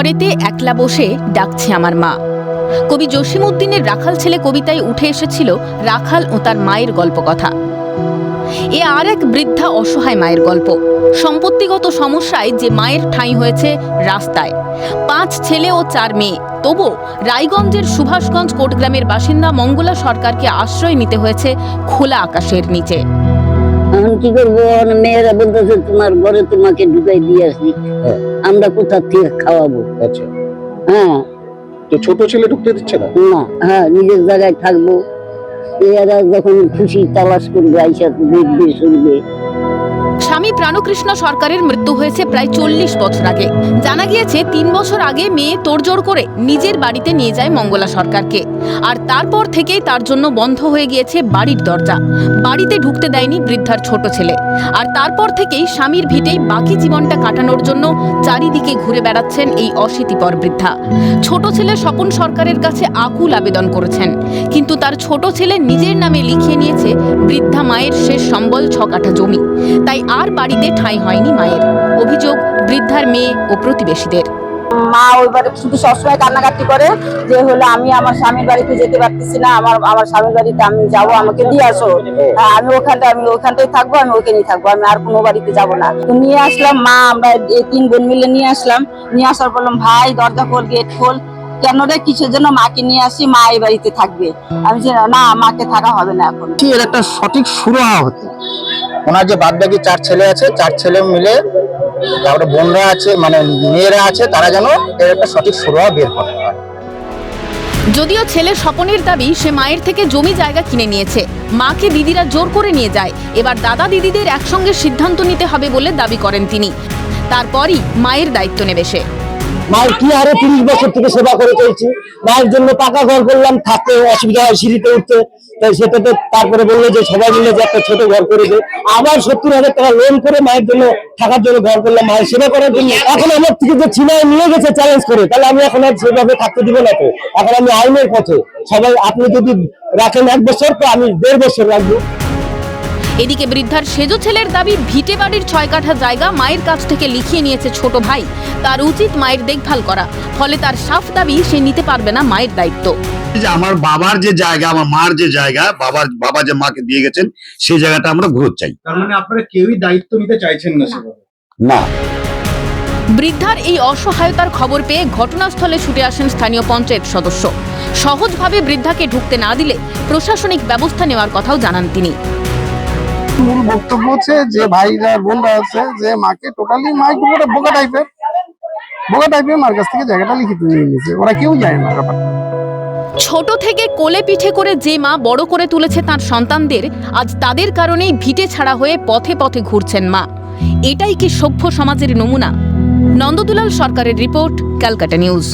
ঘরেতে একলা বসে ডাকছে আমার মা। কবি জসিম উদ্দিনের রাখাল ছেলে কবিতায় উঠে এসেছিল রাখাল ও তার মায়ের গল্প কথা এ আর এক বৃদ্ধা অসহায় মায়ের গল্প। সম্পত্তিগত সমস্যায় যে মায়ের ঠাঁই হয়েছে রাস্তায়। পাঁচ ছেলে ও চার মেয়ে। তবু রায়গঞ্জের সুভাষগঞ্জ কোটগ্রামের বাসিন্দা মঙ্গলা সরকারকে আশ্রয় নিতে হয়েছে খোলা আকাশের নিচে। এখন কি করব? মেয়েরা বলতেছে তোমার ঘরে তোমাকে ঢুকাই দিয়ে আসি হ্যাঁ। আমরা কোথা থেকে খাওয়াবো? আচ্ছা। হ্যাঁ। তো ছোট ছেলে ঢুকতে দিচ্ছে না? না হ্যাঁ নিজের জায়গায় থাকব। এরা যখন খুশি তালাশ করবে আইসা দেখবে শুনবে। স্বামী প্রাণকৃষ্ণ সরকারের মৃত্যু হয়েছে প্রায় চল্লিশ বছর আগে। জানা গিয়েছে, তিন বছর আগে মেয়ে তোড়জোড় করে নিজের বাড়িতে নিয়ে যায় মঙ্গলা সরকারকে। আর তারপর থেকেই তার জন্য বন্ধ হয়ে গিয়েছে বাড়ির দরজা। বাড়িতে ঢুকতে দেয়নি বৃদ্ধার ছোট ছেলে। আর তারপর থেকেই স্বামীর ভিটেই বাকি জীবনটা কাটানোর জন্য চারিদিকে ঘুরে বেড়াচ্ছেন এই অশীতিপর বৃদ্ধা। ছোট ছেলে স্বপন সরকারের কাছে আকুল আবেদন করেছেন, কিন্তু তার ছোট ছেলে নিজের নামে লিখিয়ে নিয়েছে, বৃদ্ধা মায়ের শেষ সম্বল ছ কাঠা জমি। তাই আর বাড়িতে ঠাঁই হয়নি মায়ের। অভিযোগ, বৃদ্ধার মেয়ে ও প্রতিবেশীদের। মা ওইবারে শুধু সবসময় কান্নাকাটি করে যে হলো আমি আমার স্বামীর বাড়িতে যেতে পারতেছি না, আমার আমার স্বামীর বাড়িতে আমি যাব, আমাকে দিয়ে আসো। আমি ওখানটা, আমি ওখানটাই থাকব, আমি ওখানেই থাকব, আমি আর কোনো বাড়িতে যাব না। তো নিয়ে আসলাম, মা, আমরা এই তিন বোন মিলে নিয়ে আসলাম। নিয়ে আসার বললাম, ভাই, দরজা খোল, গেট খোল। কেন রে, কিসের জন্য মাকে নিয়ে আসি? মা এই বাড়িতে থাকবে। আমি না, মাকে থাকা হবে না এখন। এর একটা সঠিক সুরাহা হতো? ওনার যে বাদ বাকি চার ছেলে আছে, চার ছেলে মিলে তারপরে বোনরা আছে মানে মেয়েরা আছে, তারা যেন এর একটা সঠিক সুরা বের করে যদিও ছেলে স্বপনের দাবি, সে মায়ের থেকে জমি জায়গা কিনে নিয়েছে। মাকে দিদিরা জোর করে নিয়ে যায়। এবার দাদা দিদিদের একসঙ্গে সিদ্ধান্ত নিতে হবে বলে দাবি করেন তিনি। তারপরই মায়ের দায়িত্ব নেবে সে। মায়ের কি হারে তিরিশ বছর থেকে সেবা করে চলছি? মায়ের জন্য পাকা ঘর করলাম, থাকতে অসুবিধা হয়, সিঁড়িতে উঠতে। তাই সেটাতে তারপরে বলল যে, সবাই মিলে যে একটা ছোট ঘর করে দে। আবার সত্তর হাজার টাকা লোন করে মায়ের জন্য থাকার জন্য ঘর করলাম, মায়ের সেবা করার জন্য। এখন আমার থেকে যে ছিনায় নিয়ে গেছে চ্যালেঞ্জ করে, তাহলে আমি এখন আর সেভাবে থাকতে দিব না তো? এখন আমি আইনের পথে, সবাই আপনি যদি রাখেন এক বছর, তো আমি দেড় বছর রাখব। এদিকে বৃদ্ধার সেজ ছেলের দাবি ভিটে বাড়ির ছয় কাঠা জায়গা মায়ের কাছ থেকে লিখিয়ে নিয়েছে ছোট ভাই। তার উচিত মায়ের দেখভাল করা। ফলে তার সাফ দাবি সে নিতে পারবে না মায়ের দায়িত্ব। যে আমার বাবার যে জায়গা আমার মার যে জায়গা বাবার বাবা যে মাকে দিয়ে গেছেন সেই জায়গাটা আমরা ঘুরত চাই। তার মানে আপনারা কেউই দায়িত্ব নিতে চাইছেন না সেভাবে? না। বৃদ্ধার এই অসহায়তার খবর পেয়ে ঘটনাস্থলে ছুটে আসেন স্থানীয় পঞ্চায়েত সদস্য। সহজভাবে বৃদ্ধাকে ঢুকতে না দিলে প্রশাসনিক ব্যবস্থা নেওয়ার কথাও জানান তিনি। মূল বক্তব্য হচ্ছে যে ভাইরা বোনরা আছে যে মাকে টোটালি বোকা টাইপের বোকা টাইপের মার কাছ থেকে জায়গাটা লিখিত নিয়ে নিয়েছে। ওরা কেউ যায় না ছোট থেকে কোলে পিঠে করে যে মা বড় করে তুলেছে তার সন্তানদের, আজ তাদের কারণেই ভিটে ছাড়া হয়ে পথে পথে ঘুরছেন মা। এটাই কি সভ্য সমাজের নমুনা? নন্দদুলাল সরকারের রিপোর্ট, ক্যালকাটা নিউজ।